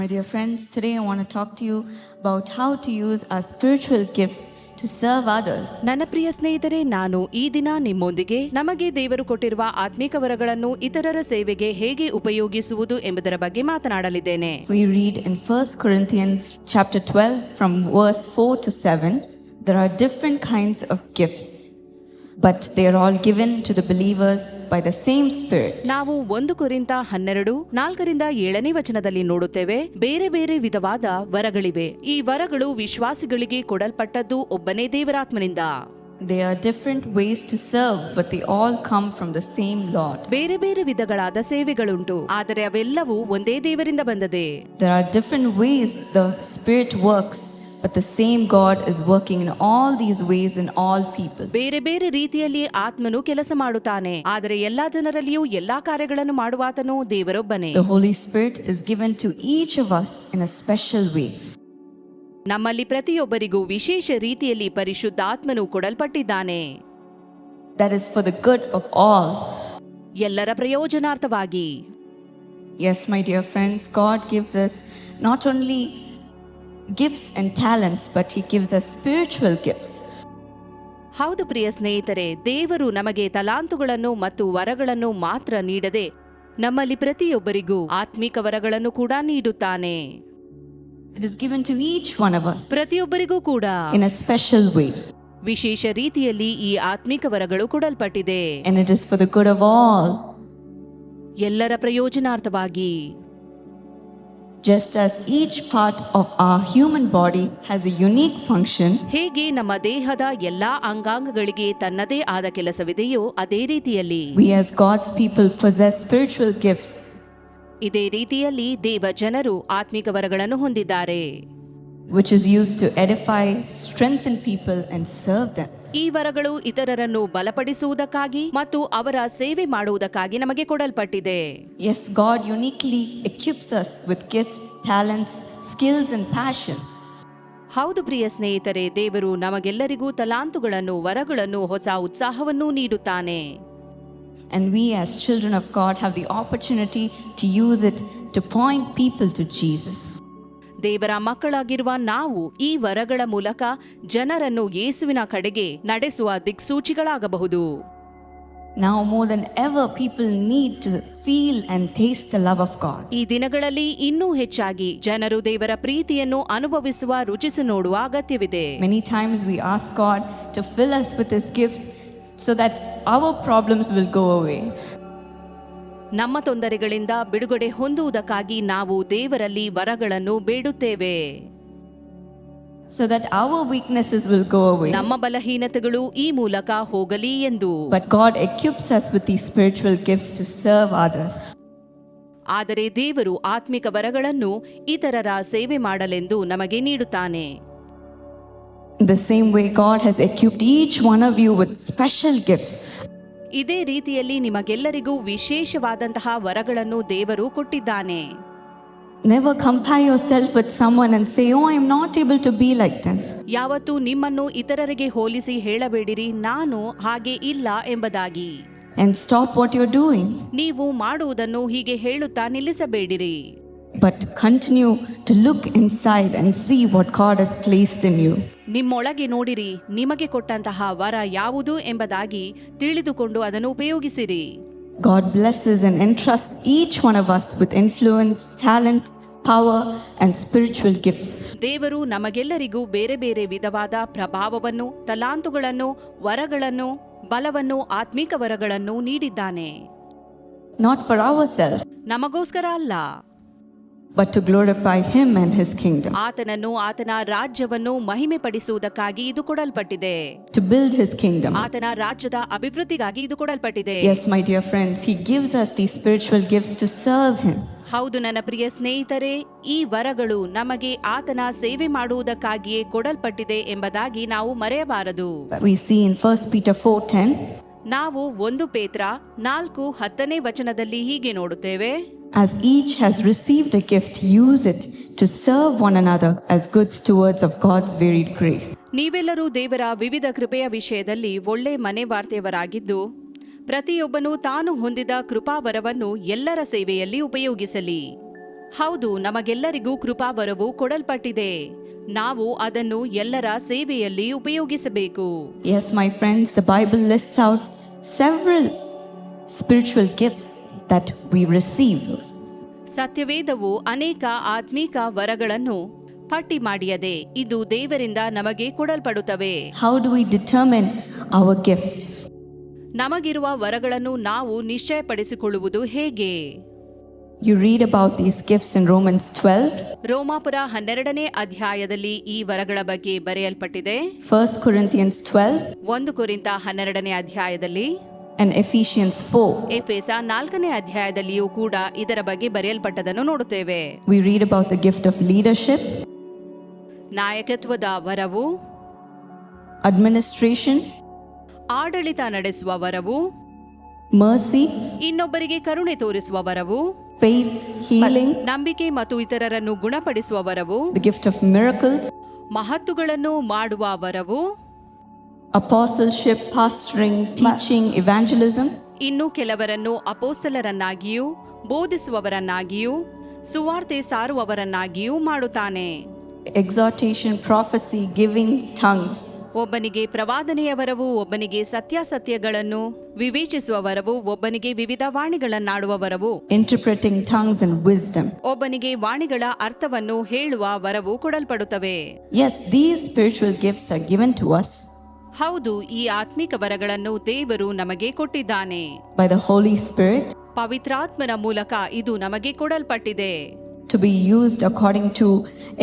My dear friends, today I want to talk to you about how to use our spiritual gifts to serve others. ನನ್ನ ಪ್ರಿಯ ಸ್ನೇಹಿತರೆ ನಾನು ಈ ದಿನ ನಿಮ್ಮೊಂದಿಗೆ ನಮಗೆ ದೇವರು ಕೊಟ್ಟಿರುವ ಆತ್ಮಿಕ ವರಗಳನ್ನು ಇತರರ ಸೇವೆಗೆ ಹೇಗೆ ಉಪಯೋಗಿಸುವುದು ಎಂಬುದರ ಬಗ್ಗೆ ಮಾತನಾಡಲಿದ್ದೇನೆ We read in 1 Corinthians chapter 12 from verse 4 to 7, there are different kinds of gifts, but they are all given to the believers by the same Spirit. ನಾವು ಒಂದು ಕುರಿತ ಹನ್ನೆರಡು ನಾಲ್ಕರಿಂದ ಏಳನೇ ವಚನದಲ್ಲಿ ನೋಡುತ್ತೇವೆ ಬೇರೆ ಬೇರೆ ವಿಧವಾದ ವರಗಳಿವೆ ಈ ವರಗಳು ವಿಶ್ವಾಸಿಗಳಿಗೆ ಕೊಡಲ್ಪಟ್ಟದ್ದು ಒಬ್ಬನೇ ದೇವರಾತ್ಮನಿಂದ they are different ways to serve, but they all come from the same Lord. ಬೇರೆ ಬೇರೆ ವಿಧಗಳಾದ ಸೇವೆಗಳುಂಟು ಆದರೆ ಅವೆಲ್ಲವೂ ಒಂದೇ ದೇವರಿಂದ ಬಂದದೆ There are different ways the Spirit works, but the same God is working in all these ways in all people ಬೇರೆ ಬೇರೆ ರೀತಿಯಲ್ಲಿ ಆತ್ಮನು ಕೆಲಸ ಮಾಡುತ್ತಾನೆ. ಆದರೆ ಎಲ್ಲಾ ಜನರಲ್ಲಿಯೂ ಎಲ್ಲಾ ಕಾರ್ಯಗಳನ್ನು ಮಾಡುವಾತನು ದೇವರೊಬ್ಬನೇ. The Holy Spirit is given to each of us in a special way ನಮ್ಮಲ್ಲಿ ಪ್ರತಿಯೊಬ್ಬರಿಗೂ ವಿಶೇಷ ರೀತಿಯಲ್ಲಿ ಪರಿಶುದ್ಧ ಆತ್ಮನು ಕೊಡಲ್ಪಟ್ಟಿದ್ದಾನೆ. That is for the good of all ಎಲ್ಲರ ಪ್ರಯೋಜನಾರ್ಥವಾಗಿ. Yes my dear friends God gives us not only gifts and talents, but He gives us spiritual gifts. ಹೌದು ಪ್ರಿಯ ಸ್ನೇಹಿತರೆ ದೇವರು ನಮಗೆ ತಲಾಂತುಗಳನ್ನು ಮತ್ತು ವರಗಳನ್ನು ಮಾತ್ರ ನೀಡದೆ ನಮ್ಮಲ್ಲಿ ಪ್ರತಿಯೊಬ್ಬರಿಗೂ ಆತ್ಮಿಕ ವರಗಳನ್ನು ಕೂಡ ನೀಡುತ್ತಾನೆ. It is given to each one of us ಪ್ರತಿಯೊಬ್ಬರಿಗೂ ಕೂಡ. in a special way, ವಿಶೇಷ ರೀತಿಯಲ್ಲಿ ಈ ಆತ್ಮಿಕ ವರಗಳು ಕೊಡಲ್ಪಟ್ಟಿದೆ. And it is for the good of all. ಎಲ್ಲರ ಪ್ರಯೋಜನಾರ್ಥವಾಗಿ. Just as each part of our human body has a unique function, ಹೇಗೆ ನಮ್ಮ ದೇಹದ ಎಲ್ಲಾ ಅಂಗಾಂಗಗಳಿಗೆ ತನ್ನದೇ ಆದ ಕೆಲಸವಿದೆಯೋ ಅದೇ ರೀತಿಯಲ್ಲಿ we as God's people possess spiritual gifts ಇದೇ ರೀತಿಯಲ್ಲಿ ದೇವ ಜನರು ಆತ್ಮಿಕ ವರಗಳನ್ನು ಹೊಂದಿದ್ದಾರೆ which is used to edify, strengthen people, and serve them. ಈ ವರಗಳು ಇತರರನ್ನು ಬಲಪಡಿಸುವುದಕ್ಕಾಗಿ ಮತ್ತು ಅವರ ಸೇವೆ ಮಾಡುವುದಕ್ಕಾಗಿ ನಮಗೆ ಕೊಡಲ್ಪಟ್ಟಿದೆ. Yes God uniquely equips us with gifts talents skills and passions ಹೌದು ಪ್ರಿಯ ಸ್ನೇಹಿತರೆ ದೇವರು ನಮಗೆಲ್ಲರಿಗೂ ತಲಾಂತುಗಳನ್ನು ವರಗಳನ್ನು ಹೊಸ ಉತ್ಸಾಹವನ್ನು ನೀಡುತ್ತಾನೆ. And we, as children of God, have the opportunity to use it to point people to Jesus. ದೇವರ ಮಕ್ಕಳಾಗಿರುವ ನಾವು ಈ ವರಗಳ ಮೂಲಕ ಜನರನ್ನು ಯೇಸುವಿನ ಕಡೆಗೆ ನಡೆಸುವ ದಿಕ್ಸೂಚಿಗಳಾಗಬಹುದು Now, more than ever, people need to feel and taste the love of God. ಈ ದಿನಗಳಲ್ಲಿ ಇನ್ನೂ ಹೆಚ್ಚಾಗಿ ಜನರು ದೇವರ ಪ್ರೀತಿಯನ್ನು ಅನುಭವಿಸುವ ರುಚಿಸಿ ನೋಡುವ ಅಗತ್ಯವಿದೆ Many times we ask God to fill us with His gifts so that our problems will go away. ನಮ್ಮ ತೊಂದರೆಗಳಿಂದ ಬಿಡುಗಡೆ ಹೊಂದುವುದಕ್ಕಾಗಿ ನಾವು ದೇವರಲ್ಲಿ ವರಗಳನ್ನು ಬೇಡುತ್ತೇವೆ So that our weaknesses will go away. ನಮ್ಮ ಬಲಹೀನತೆಗಳು ಈ ಮೂಲಕ ಹೋಗಲಿ ಎಂದು But God equips us with these spiritual gifts to serve others. ಆದರೆ ದೇವರು ಆತ್ಮಿಕ ವರಗಳನ್ನು ಇತರರ ಸೇವೆ ಮಾಡಲೆಂದು ನಮಗೆ ನೀಡುತ್ತಾನೆ In the same way, God has equipped each one of you with special gifts. ಇದೇ ರೀತಿಯಲ್ಲಿ ನಿಮಗೆಲ್ಲರಿಗೂ ವಿಶೇಷವಾದಂತಹ ವರಗಳನ್ನು ದೇವರು ಕೊಟ್ಟಿದ್ದಾನೆ Never compare yourself with someone and say, Oh, I'm not able to be like them. ಯಾವತ್ತೂ ನಿಮ್ಮನ್ನು ಇತರರಿಗೆ ಹೋಲಿಸಿ ಹೇಳಬೇಡಿರಿ ನಾನು ಹಾಗೆ ಇಲ್ಲ ಎಂಬುದಾಗಿ And stop what you're doing. ನೀವು ಮಾಡುವುದನ್ನು ಹೀಗೆ ಹೇಳುತ್ತಾ ನಿಲ್ಲಿಸಬೇಡಿರಿ But continue to look inside and see what God has placed in you. ನಿಮ್ಮೊಳಗೆ ನೋಡಿರಿ ನಿಮಗೆ ಕೊಟ್ಟಂತಹ ವರ ಯಾವುದು ಎಂಬುದಾಗಿ ತಿಳಿದುಕೊಂಡು ಅದನ್ನು ಉಪಯೋಗಿಸಿರಿ God blesses and entrusts each one of us with influence, talent, power, and spiritual gifts. ದೇವರು ನಮಗೆಲ್ಲರಿಗೂ ಬೇರೆ ಬೇರೆ ವಿಧವಾದ ಪ್ರಭಾವವನ್ನು ತಲಾಂತುಗಳನ್ನು ವರಗಳನ್ನು ಬಲವನ್ನು ಆತ್ಮಿಕ ವರಗಳನ್ನು ನೀಡಿದ್ದಾನೆ Not for ourselves, ನಮಗೋಸ್ಕರ ಅಲ್ಲ but to glorify Him and His kingdom, ಆತನನ್ನು ಆತನ ರಾಜ್ಯವನ್ನು ಮಹಿಮೆಪಡಿಸುವುದಕ್ಕಾಗಿ ಇದು ಕೊಡಲ್ಪಟ್ಟಿದೆ to build His kingdom. ಆತನ ರಾಜ್ಯದ ಅಭಿವೃದ್ಧಿಗಾಗಿ ಇದು ಕೊಡಲ್ಪಟ್ಟಿದೆ Yes, my dear friends, He gives us these spiritual gifts to serve Him. ಹೌದು ನನ್ನ ಪ್ರಿಯ ಸ್ನೇಹಿತರೆ ಈ ವರಗಳು ನಮಗೆ ಆತನ ಸೇವೆ ಮಾಡುವುದಕ್ಕಾಗಿಯೇ ಕೊಡಲ್ಪಟ್ಟಿದೆ ಎಂಬುದಾಗಿ ನಾವು ಮರೆಯಬಾರದು We see in 1 Peter 4:10, ನಾವು ಒಂದು ಪೇತ್ರ ನಾಲ್ಕು ಹತ್ತನೇ ವಚನದಲ್ಲಿ ಹೀಗೆ ನೋಡುತ್ತೇವೆ. As each has received a gift, use it to serve one another as good stewards of God's varied grace. ನೀವೆಲ್ಲರೂ ದೇವರ ವಿವಿಧ ಕೃಪೆಯ ವಿಷಯದಲ್ಲಿ ಒಳ್ಳೆ ಮನೆ ವಾರ್ತೆಯವರಾಗಿದ್ದು ಪ್ರತಿಯೊಬ್ಬನು ತಾನು ಹೊಂದಿದ ಕೃಪಾವರವನ್ನು ಎಲ್ಲರ ಸೇವೆಯಲ್ಲಿ ಉಪಯೋಗಿಸಲಿ. ಹೌದು ನಮಗೆಲ್ಲರಿಗೂ ಕೃಪಾವರವು ಕೊಡಲ್ಪಟ್ಟಿದೆ. ನಾವು ಅದನ್ನು ಎಲ್ಲರ ಸೇವೆಯಲ್ಲಿ ಉಪಯೋಗಿಸಬೇಕು. Yes my friends the Bible list out several spiritual gifts that we receive ಸತ್ಯವೇದವು ಅನೇಕ ಆತ್ಮೀಕ ವರಗಳನ್ನು ಪಟ್ಟಿ ಮಾಡಿಯದೆ ಇದು ದೇವರಿಂದ ನಮಗೆ ಕೊಡಲ್ಪಡುತ್ತವೆ. How do we determine our gift ನಮಗಿರುವ ವರಗಳನ್ನು ನಾವು ನಿಶ್ಚಯಪಡಿಸಿಕೊಳ್ಳುವುದು ಹೇಗೆ? You read about these gifts in Romans 12, ರೋಮಾಪುರ ಹನ್ನೆರಡನೇ ಅಧ್ಯಾಯದಲ್ಲಿ ಈ ವರಗಳ ಬಗ್ಗೆ ಬರೆಯಲ್ಪಟ್ಟಿದೆ. 1 Corinthians 12, ಒಂದು ಕುರಿತ ಹನ್ನೆರಡನೇ ಅಧ್ಯಾಯದಲ್ಲಿ. and Ephesians 4. ಎಫೆಸ ನಾಲ್ಕನೇ ಅಧ್ಯಾಯದಲ್ಲಿಯೂ ಕೂಡ ಇದರ ಬಗ್ಗೆ ಬರೆಯಲ್ಪಟ್ಟದನ್ನು ನೋಡುತ್ತೇವೆ. We read about the gift of leadership, ನಾಯಕತ್ವದ ವರವು administration, ಆಡಳಿತ ನಡೆಸುವ ವರವು ಮರ್ಸಿ ಇನ್ನೊಬ್ಬರಿಗೆ ಕರುಣೆ ತೋರಿಸುವ ವರವು ಹೀಲಿಂಗ್ ನಂಬಿಕೆ ಮತ್ತು ಇತರರನ್ನು ಗುಣಪಡಿಸುವ ವರವು ಗಿಫ್ಟ್ ಆಫ್ ಮಿರಕಲ್ಸ್ ಮಹತ್ತುಗಳನ್ನು ಮಾಡುವ ವರವು ಅಪೋಸಲ್ಶಿಪ್ ಪಾಸ್ಟ್ರಿಂಗ್ ಟೀಚಿಂಗ್ ಇವಾಂಜಲಿಸಂ ಇನ್ನು ಕೆಲವರನ್ನು ಅಪೋಸಲರನ್ನಾಗಿಯೂ ಬೋಧಿಸುವವರನ್ನಾಗಿಯೂ ಸುವಾರ್ತೆ ಸಾರುವವರನ್ನಾಗಿಯೂ ಮಾಡುತ್ತಾನೆ. ಎಕ್ಸಾಟೇಷನ್ ಪ್ರಾಫೆಸಿ ಗಿವಿಂಗ್ ಟಂಗ್ಸ್ ಒಬ್ಬನಿಗೆ ಪ್ರವಾದನೆಯ ವರವು ಒಬ್ಬನಿಗೆ ಸತ್ಯಾಸತ್ಯಗಳನ್ನು ವಿವೇಚಿಸುವ ವರವು ಒಬ್ಬನಿಗೆ ವಿವಿಧ ವಾಣಿಗಳನ್ನಾಡುವ ವರವು. interpreting tongues ಅಂಡ್ ವಿಸ್ಡಮ್ ಒಬ್ಬನಿಗೆ ವಾಣಿಗಳ ಅರ್ಥವನ್ನು ಹೇಳುವ ವರವು ಕೊಡಲ್ಪಡುತ್ತವೆ. Yes these spiritual gifts are given to us ಹೌದು ಈ ಆತ್ಮಿಕ ವರಗಳನ್ನು ದೇವರು ನಮಗೆ ಕೊಟ್ಟಿದ್ದಾನೆ. ಬೈ ದ ಹೋಲಿ ಸ್ಪಿರಿಟ್ ಪವಿತ್ರಾತ್ಮನ ಮೂಲಕ ಇದು ನಮಗೆ ಕೊಡಲ್ಪಟ್ಟಿದೆ. To be used according to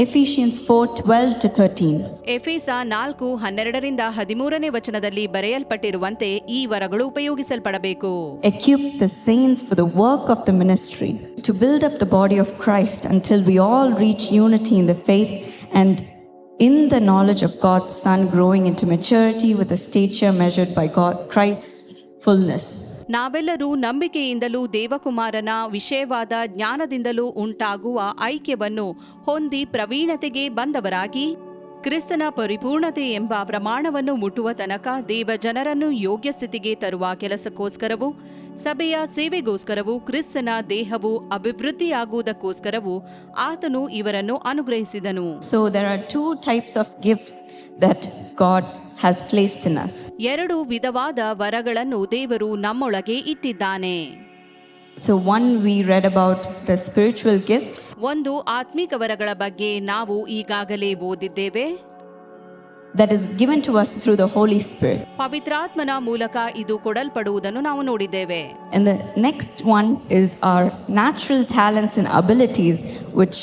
Ephesians 4 12 to 13. ಎಫೆಸ ನಾಲ್ಕು ಹನ್ನೆರಡರಿಂದ ಹದಿಮೂರನೇ ವಚನದಲ್ಲಿ ಬರೆಯಲ್ಪಟ್ಟಿರುವಂತೆ ಈ ವರಗಳು ಉಪಯೋಗಿಸಲ್ಪಡಬೇಕು Equip the saints for the work of the ministry, to build up the body of Christ until we all reach unity in the faith and in the knowledge of God's Son, growing into maturity with a stature measured by God Christ's fullness. ನಾವೆಲ್ಲರೂ ನಂಬಿಕೆಯಿಂದಲೂ ದೇವಕುಮಾರನ ವಿಷಯವಾದ ಜ್ಞಾನದಿಂದಲೂ ಉಂಟಾಗುವ ಐಕ್ಯವನ್ನು ಹೊಂದಿ ಪ್ರವೀಣತೆಗೆ ಬಂದವರಾಗಿ, ಕ್ರಿಸ್ತನ ಪರಿಪೂರ್ಣತೆ ಎಂಬ ಪ್ರಮಾಣವನ್ನು ಮುಟ್ಟುವ ತನಕ ದೇವ ಜನರನ್ನು ಯೋಗ್ಯ ಸ್ಥಿತಿಗೆ ತರುವ ಕೆಲಸಕ್ಕೋಸ್ಕರವೂ, ಸಭೆಯ ಸೇವೆಗೋಸ್ಕರವೂ, ಕ್ರಿಸ್ತನ ದೇಹವು ಅಭಿವೃದ್ಧಿಯಾಗುವುದಕ್ಕೋಸ್ಕರವೂ ಆತನು ಇವರನ್ನು ಅನುಗ್ರಹಿಸಿದನು. So there are two types of gifts that God has placed in us. ಎರಡು ವಿಧವಾದ ವರಗಳನ್ನು ದೇವರು ನಮ್ಮೊಳಗೆ ಇಟ್ಟಿದ್ದಾನೆ So, one we read about the spiritual gifts, ಒಂದು ಆತ್ಮಿಕ ವರಗಳ ಬಗ್ಗೆ ನಾವು ಈಗಾಗಲೇ ಓದಿದ್ದೇವೆ that is given to us through the Holy Spirit. ಪವಿತ್ರಾತ್ಮನ ಮೂಲಕ ಇದು ಕೊಡಲ್ಪಡುವುದನ್ನು ನಾವು ನೋಡಿದ್ದೇವೆ And the next one is our natural talents and abilities, which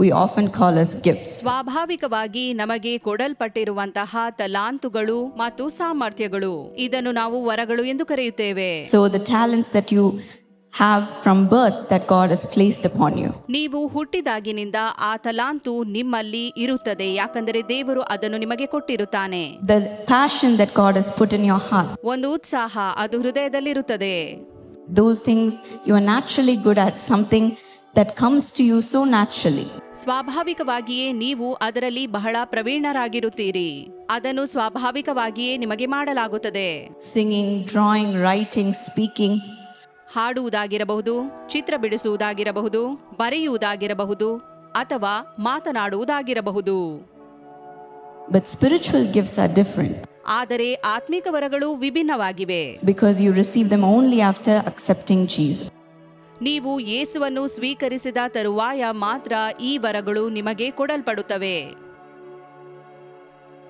we often call as gift ಸ್ವಾಭಾವಿಕವಾಗಿ ನಮಗೆ ಕೊಡಲ್ಪಟ್ಟಿರುವಂತಹ ತಲಾಂತುಗಳು ಮತ್ತು ಸಾಮರ್ಥ್ಯಗಳು. ಇದನ್ನು ನಾವು ವರಗಳು ಎಂದು ಕರೆಯುತ್ತೇವೆ. So the talents that you have from birth that God is placed upon you ನೀವು ಹುಟ್ಟಿದಾಗಿನಿಂದ ಆ ತಲಾಂತು ನಿಮ್ಮಲ್ಲಿ ಇರುತ್ತದೆ. ಯಾಕಂದರೆ ದೇವರು ಅದನ್ನು ನಿಮಗೆ ಕೊಟ್ಟಿರುತ್ತಾನೆ. The passion that God is put in your heart ಒಂದು ಉತ್ಸಾಹ ಅದು ಹೃದಯದಲ್ಲಿರುತ್ತದೆ. Those things you are naturally good at something that comes to you so naturally ಸ್ವಾಭಾವಿಕವಾಗಿಯೇ ನೀವು ಅದರಲ್ಲಿ ಬಹಳ ಪ್ರವೀಣರಾಗಿರುತ್ತೀರಿ. ಅದನ್ನು ಸ್ವಾಭಾವಿಕವಾಗಿಯೇ ನಿಮಗೆ ಮಾಡಲಾಗುತ್ತದೆ. ಸಿಂಗಿಂಗ್ ಡ್ರಾಯಿಂಗ್ ರೈಟಿಂಗ್ ಸ್ಪೀಕಿಂಗ್ ಹಾಡುವುದಾಗಿರಬಹುದು ಚಿತ್ರ ಬಿಡಿಸುವುದಾಗಿರಬಹುದು ಬರೆಯುವುದಾಗಿರಬಹುದು ಅಥವಾ ಮಾತನಾಡುವುದಾಗಿರಬಹುದು. But spiritual gifts are different ಆದರೆ ಆತ್ಮಿಕ ವರಗಳು ವಿಭಿನ್ನವಾಗಿವೆ. Because you receive them only after accepting Jesus ನೀವು ಯೇಸುವನ್ನು ಸ್ವೀಕರಿಸಿದ ತರುವಾಯ ಮಾತ್ರ ಈ ವರಗಳು ನಿಮಗೆ ಕೊಡಲ್ಪಡುತ್ತವೆ.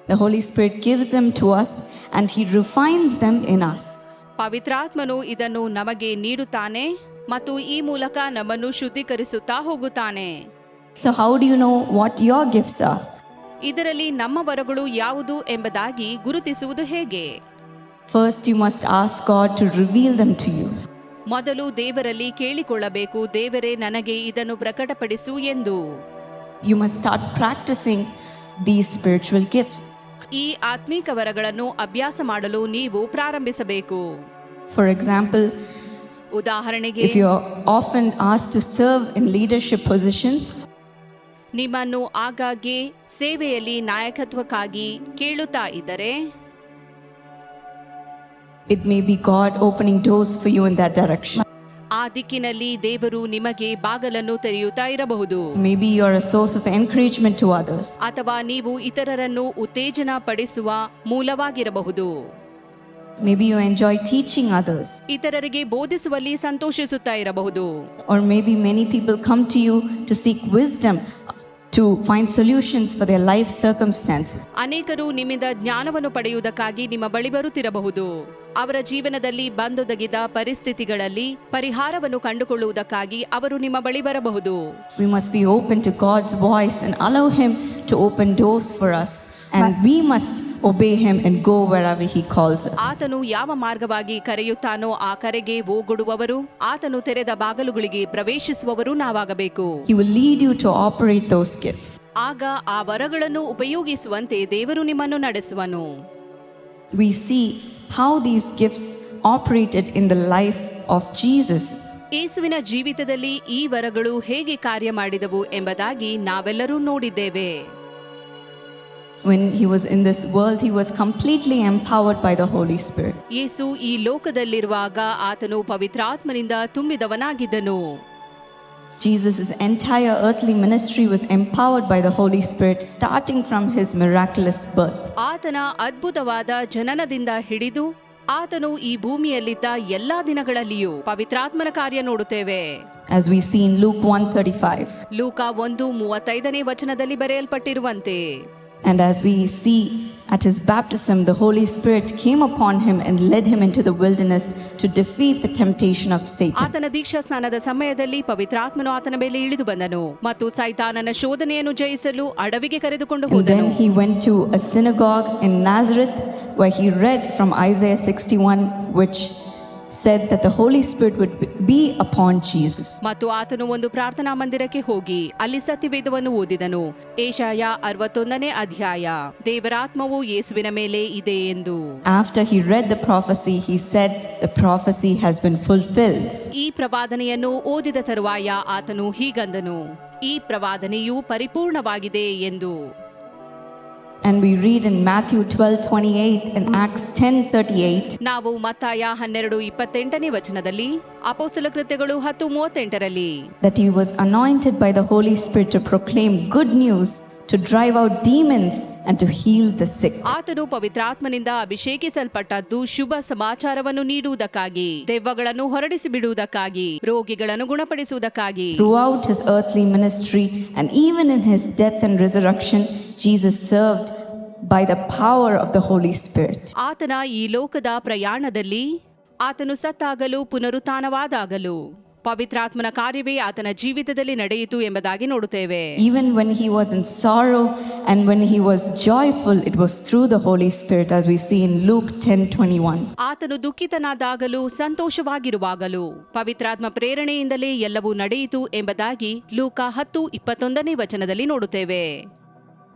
The Holy Spirit gives them to us and He refines them in us. ಪವಿತ್ರಾತ್ಮನು ಇದನ್ನು ನಮಗೆ ನೀಡುತ್ತಾನೆ ಮತ್ತು ಈ ಮೂಲಕ ನಮ್ಮನ್ನು ಶುದ್ಧೀಕರಿಸುತ್ತಾ ಹೋಗುತ್ತಾನೆ. So how do you know what your gifts ಇದರಲ್ಲಿ ನಮ್ಮ ವರಗಳು ಯಾವುದು ಎಂಬುದಾಗಿ ಗುರುತಿಸುವುದು ಹೇಗೆ? First you must ask God to reveal them to you ಮೊದಲು ದೇವರಲ್ಲಿ ಕೇಳಿಕೊಳ್ಳಬೇಕು ದೇವರೇ ನನಗೆ ಇದನ್ನು ಪ್ರಕಟಪಡಿಸು ಎಂದು. You must start practicing the spiritual gifts ಈ ಆತ್ಮೀಕ ವರಗಳನ್ನು ಅಭ್ಯಾಸ ಮಾಡಲು ನೀವು ಪ್ರಾರಂಭಿಸಬೇಕು. ಫಾರ್ ಎಕ್ಸಾಂಪಲ್ ಉದಾಹರಣೆಗೆ if you are often ask to serve in leadership positions, ನಿಮ್ಮನ್ನು ಆಗಾಗ್ಗೆ ಸೇವೆಯಲ್ಲಿ ನಾಯಕತ್ವಕ್ಕಾಗಿ ಕೇಳುತ್ತಾ ಇದ್ದರೆ it may be God opening doors for you in that direction. ಆ ದಿಕ್ಕಿನಲ್ಲಿ ದೇವರು ನಿಮಗೆ ಬಾಗಲನ್ನು ತೆರೆಯುತ್ತಾ ಇರಬಹುದು Maybe you're a source of encouragement to others. ಅಥವಾ ನೀವು ಇತರರನ್ನು ಉತ್ತೇಜನ ಪಡಿಸುವ ಮೂಲವಾಗಿರಬಹುದು Maybe you enjoy teaching others. ಇತರರಿಗೆ ಬೋಧಿಸುವಲ್ಲಿ ಸಂತೋಷಿಸುತ್ತಾ ಇರಬಹುದು Or maybe many people come to you to seek wisdom, to find solutions for their life circumstances. ಅನೇಕರು ನಿಮ್ಮಿಂದ ಜ್ಞಾನವನ್ನು ಪಡೆಯುವುದಕ್ಕಾಗಿ ನಿಮ್ಮ ಬಳಿ ಬರುತ್ತಿರಬಹುದು ಅವರ ಜೀವನದಲ್ಲಿ ಬಂದೊದಗಿದ ಪರಿಸ್ಥಿತಿಗಳಲ್ಲಿ ಪರಿಹಾರವನ್ನು ಕಂಡುಕೊಳ್ಳುವುದಕ್ಕಾಗಿ ಅವರು ನಿಮ್ಮ ಬಳಿ ಬರಬಹುದು We must be open to God's voice and allow Him to open doors for us. And we must obey Him and go wherever He calls us. ಆತನು ಯಾವ ಮಾರ್ಗವಾಗಿ ಕರೆಯುತ್ತಾನೋ ಆ ಕರೆಗೆ ಓಗೊಡುವವರು ಆತನು ತೆರೆದ ಬಾಗಲುಗಳಿಗೆ ಪ್ರವೇಶಿಸುವವರು ನಾವಾಗಬೇಕು He will lead you to operate those gifts. ಆಗ ಆ ವರಗಳನ್ನು ಉಪಯೋಗಿಸುವಂತೆ ದೇವರು ನಿಮ್ಮನ್ನು ನಡೆಸುವನು We see how these gifts operated in the life of Jesus. ಯೇಸುವಿನ ಜೀವಿತದಲ್ಲಿ ಈ ವರಗಳು ಹೇಗೆ ಕಾರ್ಯ ಮಾಡಿದವು ಎಂಬುದಾಗಿ ನಾವೆಲ್ಲರೂ ನೋಡಿದ್ದೇವೆ When He was in this world, He was completely empowered by the Holy Spirit. ಯೇಸು ಈ ಲೋಕದಲ್ಲಿರುವಾಗ ಆತನು ಪವಿತ್ರಾತ್ಮನಿಂದ ತುಂಬಿದವನಾಗಿದ್ದನು Jesus' entire earthly ministry was empowered by the Holy Spirit, starting from His miraculous birth. ಆತನ ಅದ್ಭುತವಾದ ಜನನದಿಂದ ಹಿಡಿದು ಆತನು ಈ ಭೂಮಿಯಲ್ಲಿದ್ದ ಎಲ್ಲಾ ದಿನಗಳಲ್ಲಿಯೂ ಪವಿತ್ರಾತ್ಮನ ಕಾರ್ಯ ನೋಡುತ್ತೇವೆ As we see in Luke 135. ಲೂಕ ಒಂದು ಮೂವತ್ತೈದನೇ ವಚನದಲ್ಲಿ ಬರೆಯಲ್ಪಟ್ಟಿರುವಂತೆ And as we see at his baptism, the Holy Spirit came upon him and led him into the wilderness to defeat the temptation of Satan. ಆತನ ದೀಕ್ಷಾ ಸ್ನಾನದ ಸಮಯದಲ್ಲಿ ಪವಿತ್ರಾತ್ಮನು ಆತನ ಮೇಲೆ ಇಳಿದು ಬಂದನು ಮತ್ತು ಸೈತಾನನ ಶೋಧನೆಯನ್ನು ಜಯಿಸಲು ಅಡವಿಗೆ ಕರೆದುಕೊಂಡು And ಹೋದನು then he went to a synagogue in Nazareth where he read from Isaiah 61, which said that the Holy Spirit would be upon Jesus. ಮತ್ತು ಆತನು ಒಂದು ಪ್ರಾರ್ಥನಾ ಮಂದಿರಕ್ಕೆ ಹೋಗಿ ಅಲ್ಲಿ ಸತ್ಯವೇದವನ್ನು ಓದಿದನು. ಏಷಾಯ ಅರವತ್ತೊಂದನೇ ಅಧ್ಯಾಯ. ದೇವರಾತ್ಮವು ಯೇಸುವಿನ ಮೇಲೆ ಇದೆ ಎಂದು. After he read the prophecy, he said, The prophecy has been fulfilled. ಈ ಪ್ರವಾದನೆಯನ್ನು ಓದಿದ ತರುವಾಯ ಆತನು ಹೀಗಂದನು. ಈ ಪ್ರವಾದನೆಯು ಪರಿಪೂರ್ಣವಾಗಿದೆ ಎಂದು. And we read in Matthew 12 28 and Acts 10 38. ನಾವು ಮತ್ತಾಯ ಹನ್ನೆರಡು ಇಪ್ಪತ್ತೆಂಟನೇ ವಚನದಲ್ಲಿ ಅಪೋಸಲ ಕೃತ್ಯಗಳು ಹತ್ತು ಮೂವತ್ತೆಂಟರಲ್ಲಿ that he was anointed by the Holy Spirit to proclaim good news, to drive out demons, and to heal the sick. ಆತನು ಪವಿತ್ರಾತ್ಮನಿಂದ ಅಭಿಷೇಕಿಸಲ್ಪಟ್ಟದ್ದು ಶುಭ ಸಮಾಚಾರವನ್ನು ನೀಡುವುದಕ್ಕಾಗಿ ದೆವ್ವಗಳನ್ನು ಹೊರಡಿಸಿ ಬಿಡುವುದಕ್ಕಾಗಿ ರೋಗಿಗಳನ್ನು ಗುಣಪಡಿಸುವುದಕ್ಕಾಗಿ Throughout his earthly ministry and even in his death and resurrection, Jesus served by the power of the Holy Spirit. ಆತನ ಈ ಲೋಕದ ಪ್ರಯಾಣದಲ್ಲಿ ಆತನು ಸತ್ತಾಗಲು ಪುನರುತ್ಥಾನವಾದಾಗಲು ಪವಿತ್ರಾತ್ಮನ ಕಾರ್ಯವೇ ಆತನ ಜೀವಿತದಲ್ಲಿ ನಡೆಯಿತು ಎಂಬುದಾಗಿ ನೋಡುತ್ತೇವೆ even when he was in sorrow and when he was joyful it was through the Holy Spirit, as we see in Luke 10 21. ಆತನು ದುಃಖಿತನಾದಾಗಲೂ ಸಂತೋಷವಾಗಿರುವಾಗಲೂ ಪವಿತ್ರಾತ್ಮ ಪ್ರೇರಣೆಯಿಂದಲೇ ಎಲ್ಲವೂ ನಡೆಯಿತು ಎಂಬುದಾಗಿ ಲೂಕ ಹತ್ತು ಇಪ್ಪತ್ತೊಂದನೇ ವಚನದಲ್ಲಿ ನೋಡುತ್ತೇವೆ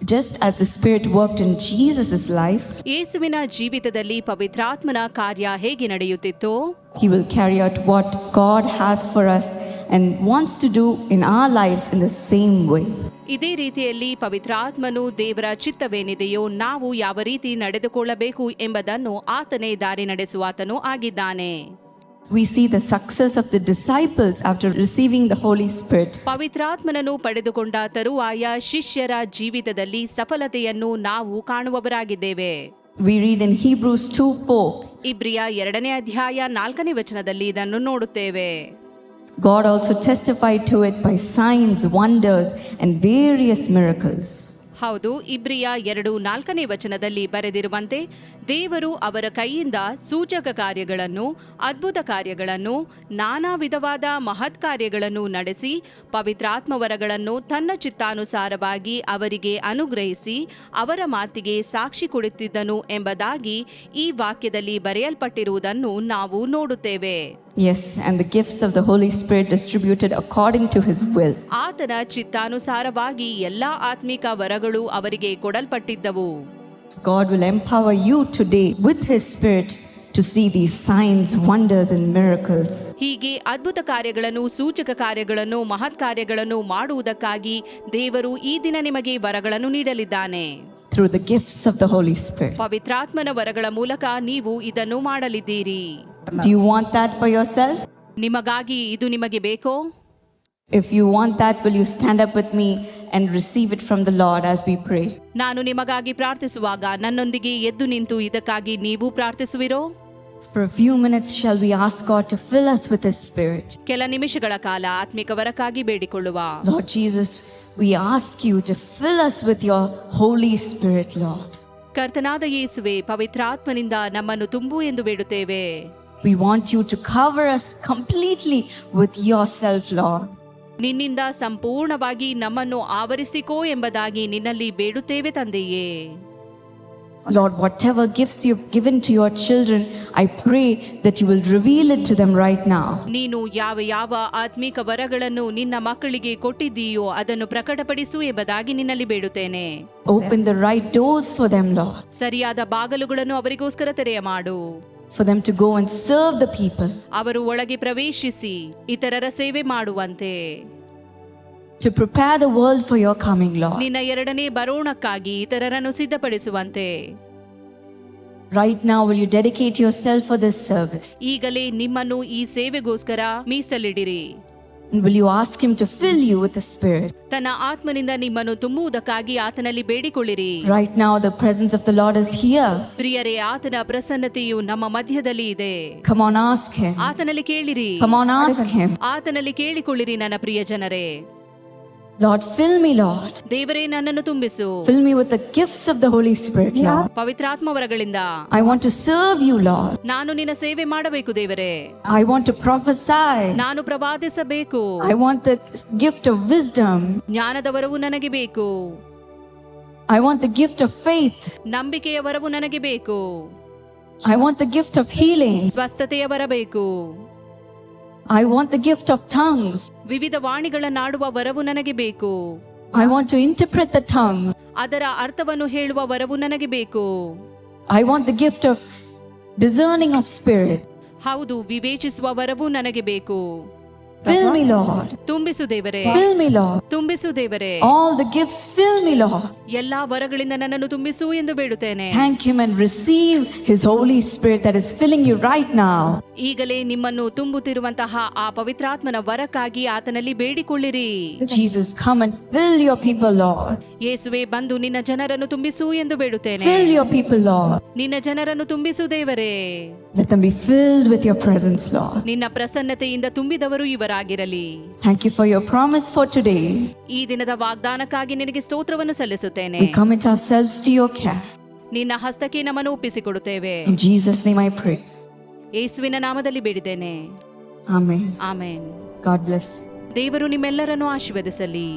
Just as the Spirit worked in Jesus' life, ಯೇಸುವಿನ ಜೀವಿತದಲ್ಲಿ ಪವಿತ್ರಾತ್ಮನ ಕಾರ್ಯ ಹೇಗೆ ನಡೆಯುತ್ತಿತ್ತೋ He will carry out what God has for us and wants to do in our lives in the same way. ಇದೇ ರೀತಿಯಲ್ಲಿ ಪವಿತ್ರಾತ್ಮನು ದೇವರ ಚಿತ್ತವೇನಿದೆಯೋ ನಾವು ಯಾವ ರೀತಿ ನಡೆದುಕೊಳ್ಳಬೇಕು ಎಂಬುದನ್ನು ಆತನೇ ದಾರಿ ನಡೆಸುವಾತನು ಆಗಿದ್ದಾನೆ We see the success of the disciples after receiving the Holy Spirit. ಪವಿತ್ರಾತ್ಮನನ್ನು ಪಡೆದುಕೊಂಡ ತರುವಾಯ ಶಿಷ್ಯರ ಜೀವಿತದಲ್ಲಿ ಸಫಲತೆಯನ್ನು ನಾವು ಕಾಣುವವರಾಗಿದ್ದೇವೆ We read in Hebrews 2 4. ಇಬ್ರಿಯ ಎರಡನೇ ಅಧ್ಯಾಯ ನಾಲ್ಕನೇ ವಚನದಲ್ಲಿ ಇದನ್ನು ನೋಡುತ್ತೇವೆ God also testified to it by signs, wonders, and various miracles. ಹೌದು, ಇಬ್ರಿಯ ಎರಡು ನಾಲ್ಕನೇ ವಚನದಲ್ಲಿ ಬರೆದಿರುವಂತೆ, ದೇವರು ಅವರ ಕೈಯಿಂದ ಸೂಚಕ ಕಾರ್ಯಗಳನ್ನು, ಅದ್ಭುತ ಕಾರ್ಯಗಳನ್ನು, ನಾನಾ ವಿಧವಾದ ಮಹತ್ ಕಾರ್ಯಗಳನ್ನು ನಡೆಸಿ, ಪವಿತ್ರಾತ್ಮವರಗಳನ್ನು ತನ್ನ ಚಿತ್ತಾನುಸಾರವಾಗಿ ಅವರಿಗೆ ಅನುಗ್ರಹಿಸಿ, ಅವರ ಮಾತಿಗೆ ಸಾಕ್ಷಿ ಕೊಡುತ್ತಿದ್ದನು ಎಂಬುದಾಗಿ ಈ ವಾಕ್ಯದಲ್ಲಿ ಬರೆಯಲ್ಪಟ್ಟಿರುವುದನ್ನು ನಾವು ನೋಡುತ್ತೇವೆ. Yes, and the gifts of the Holy Spirit distributed according to His will. ಆತನ ಚಿತ್ತಾನುಸಾರವಾಗಿ ಎಲ್ಲಾ ಆತ್ಮಿಕ ವರಗಳು ಅವರಿಗೆ ಕೊಡಲ್ಪಟ್ಟಿದ್ದವು God will empower you today with His Spirit to see these signs, wonders, and miracles. ಹೀಗೆ ಅದ್ಭುತ ಕಾರ್ಯಗಳನ್ನು ಸೂಚಕ ಕಾರ್ಯಗಳನ್ನು ಮಹತ್ ಕಾರ್ಯಗಳನ್ನು ಮಾಡುವುದಕ್ಕಾಗಿ ದೇವರು ಈ ದಿನ ನಿಮಗೆ ವರಗಳನ್ನು ನೀಡಲಿದ್ದಾನೆ through the gifts of the Holy Spirit. ಪವಿತ್ರಾತ್ಮನ ವರಗಳ ಮೂಲಕ ನೀವು ಇದನ್ನು ಮಾಡಲಿದ್ದೀರಿ Do you want that for yourself? ನಿಮಗಾಗಿ ಇದು ನಿಮಗೆ ಬೇಕೋ If you want that, will you stand up with me and receive it from the Lord as we pray? ನಾನು ನಿಮಗಾಗಿ ಪ್ರಾರ್ಥಿಸುವಾಗ ನನ್ನೊಂದಿಗೆ ಎದ್ದು ನಿಂತು ಇದಕ್ಕಾಗಿ ನೀವು ಪ್ರಾರ್ಥಿಸುವಿರೋ For a few minutes, shall we ask God to fill us with His Spirit? ಕೆಲ ನಿಮಿಷಗಳ ಕಾಲ ಆತ್ಮಿಕ ವರಕ್ಕಾಗಿ ಬೇಡಿಕೊಳ್ಳುವ Lord Jesus, we ask you to fill us with your Holy Spirit, Lord. ಕರ್ತನಾದ ಯೇಸುವೆ ಪವಿತ್ರಾತ್ಮನಿಂದ ನಮ್ಮನ್ನು ತುಂಬು ಎಂದು ಬೇಡುತ್ತೇವೆ We want you to cover us completely with yourself, Lord. ನಿನ್ನಿಂದ ಸಂಪೂರ್ಣವಾಗಿ ನಮ್ಮನ್ನು ಆವರಿಸಿಕೋ ಎಂಬುದಾಗಿ ನಿನ್ನಲ್ಲಿ ಬೇಡುತ್ತೇವೆ ತಂದೆಯೇ Lord, whatever gifts you've given to your children, I pray that you will reveal it to them right now. ನೀನು ಯಾವ ಯಾವ ಆತ್ಮಿಕ ವರಗಳನ್ನು ನಿನ್ನ ಮಕ್ಕಳಿಗೆ ಕೊಟ್ಟಿದ್ದೀಯೋ ಅದನ್ನು ಪ್ರಕಟಪಡಿಸು ಎಂಬುದಾಗಿ ನಿನ್ನಲ್ಲಿ ಬೇಡುತ್ತೇನೆ Open the right doors for them, Lord, ಸರಿಯಾದ ಬಾಗಲುಗಳನ್ನು ಅವರಿಗೋಸ್ಕರ ತೆರೆಯ ಮಾಡು for them to go and serve the people, ಅವರು ಒಳಗೆ ಪ್ರವೇಶಿಸಿ ಇತರರ ಸೇವೆ ಮಾಡುವಂತೆ to prepare the world for your coming, Lord. ನಿನ್ನ ಎರಡನೇ ಬರೋಣಕ್ಕಾಗಿ ಇತರರನ್ನು ಸಿದ್ಧಪಡಿಸುವಂತೆ Right now, will you dedicate yourself for this service? ಈಗಲೇ ನಿಮ್ಮನ್ನು ಈ ಸೇವೆಗೋಸ್ಕರ ಮೀಸಲಿಡಿರಿ And Will you ask Him to fill you with the Spirit? ತನ್ನ ಆತ್ಮನಿಂದ ನಿಮ್ಮನ್ನು ತುಂಬುವುದಕ್ಕಾಗಿ ಆತನಲ್ಲಿ ಬೇಡಿಕೊಳ್ಳಿರಿ Right now, the presence of the Lord is here. ಪ್ರಿಯರೇ ಆತನ ಪ್ರಸನ್ನತೆಯು ನಮ್ಮ ಮಧ್ಯದಲ್ಲಿ ಇದೆ Come on, ask Him. ಆತನಲ್ಲಿ ಕೇಳಿರಿ Come on, ask Him. ಆತನಲ್ಲಿ ಕೇಳಿಕೊಳ್ಳಿರಿ ನನ್ನ ಪ್ರಿಯ ಜನರೇ Lord, fill me, Lord. ದೇವರೇ ನನ್ನನ್ನು ತುಂಬಿಸು Fill me with the gifts of the Holy Spirit, Lord. ಪವಿತ್ರಾತ್ಮ ವರಗಳಿಂದ I want to serve you, Lord. ನಾನು ನಿನ್ನ ಸೇವೆ ಮಾಡಬೇಕು ದೇವರೇ I want to prophesy. ನಾನು ಪ್ರವಾದಿಸಬೇಕು I want the gift of wisdom. ಜ್ಞಾನದ ವರವು ನನಗೆ ಬೇಕು I want the gift of faith. ನಂಬಿಕೆಯ ವರವು ನನಗೆ ಬೇಕು I want the gift of healing. ಸ್ವಸ್ಥತೆಯ ವರ ಬೇಕು I want the gift of tongues. ವಿವಿಧ ವಾಣಿಗಳನ್ನಾಡುವ ವರವು ನನಗೆ ಬೇಕು I want to interpret the tongues. ಅದರ ಅರ್ಥವನ್ನು ಹೇಳುವ ವರವು ನನಗೆ ಬೇಕು I want the gift of discerning of spirit. ಹೌದು ವಿವೇಚಿಸುವ ವರವು ನನಗೆ ಬೇಕು Fill me, Lord. ತುಂಬಿಸು ದೇವರೇ Fill me, Lord. ತುಂಬಿಸು ದೇವರೇ All the gifts, fill me, Lord. ಎಲ್ಲಾ ವರಗಳಿಂದ ನನ್ನನ್ನು ತುಂಬಿಸು ಎಂದು ಬೇಡುತ್ತೇನೆ Thank Him and receive His Holy Spirit that is filling you right now. ಈಗಲೇ ನಿಮ್ಮನ್ನು ತುಂಬುತ್ತಿರುವಂತಹ ಆ ಪವಿತ್ರಾತ್ಮನ ವರಕ್ಕಾಗಿ ಆತನಲ್ಲಿ ಬೇಡಿಕೊಳ್ಳಿರಿ Jesus, come and fill your people, Lord. ಯೇಸುವೆ ಬಂದು ನಿನ್ನ ಜನರನ್ನು ತುಂಬಿಸು ಎಂದು ಬೇಡುತ್ತೇನೆ Fill your people, Lord. ನಿನ್ನ ಜನರನ್ನು ತುಂಬಿಸು ದೇವರೇ Let them be filled with your presence, Lord. ನಿನ್ನ ಪ್ರಸನ್ನತೆಯಿಂದ ತುಂಬಿದವರು ಇವರಾಗಿರಲಿ Thank you for your promise for today. ಈ ದಿನದ ವಾಗ್ದಾನಕ್ಕಾಗಿ ನಿನಗೆ ಸ್ತೋತ್ರವನ್ನು ಸಲ್ಲಿಸುತ್ತೇನೆ We commit ourselves to your care. ನಿನ್ನ ಹಸ್ತಕ್ಕೆ ನಮ್ಮನ್ನು ಒಪ್ಪಿಸಿಕೊಡುತ್ತೇವೆ In Jesus' name I pray. ಯೇಸುವಿನ ನಾಮದಲ್ಲಿ ಬೇಡಿದ್ದೇನೆ Amen. Amen God bless you. ದೇವರು ನಿಮ್ಮೆಲ್ಲರನ್ನು ಆಶೀರ್ವದಿಸಲಿ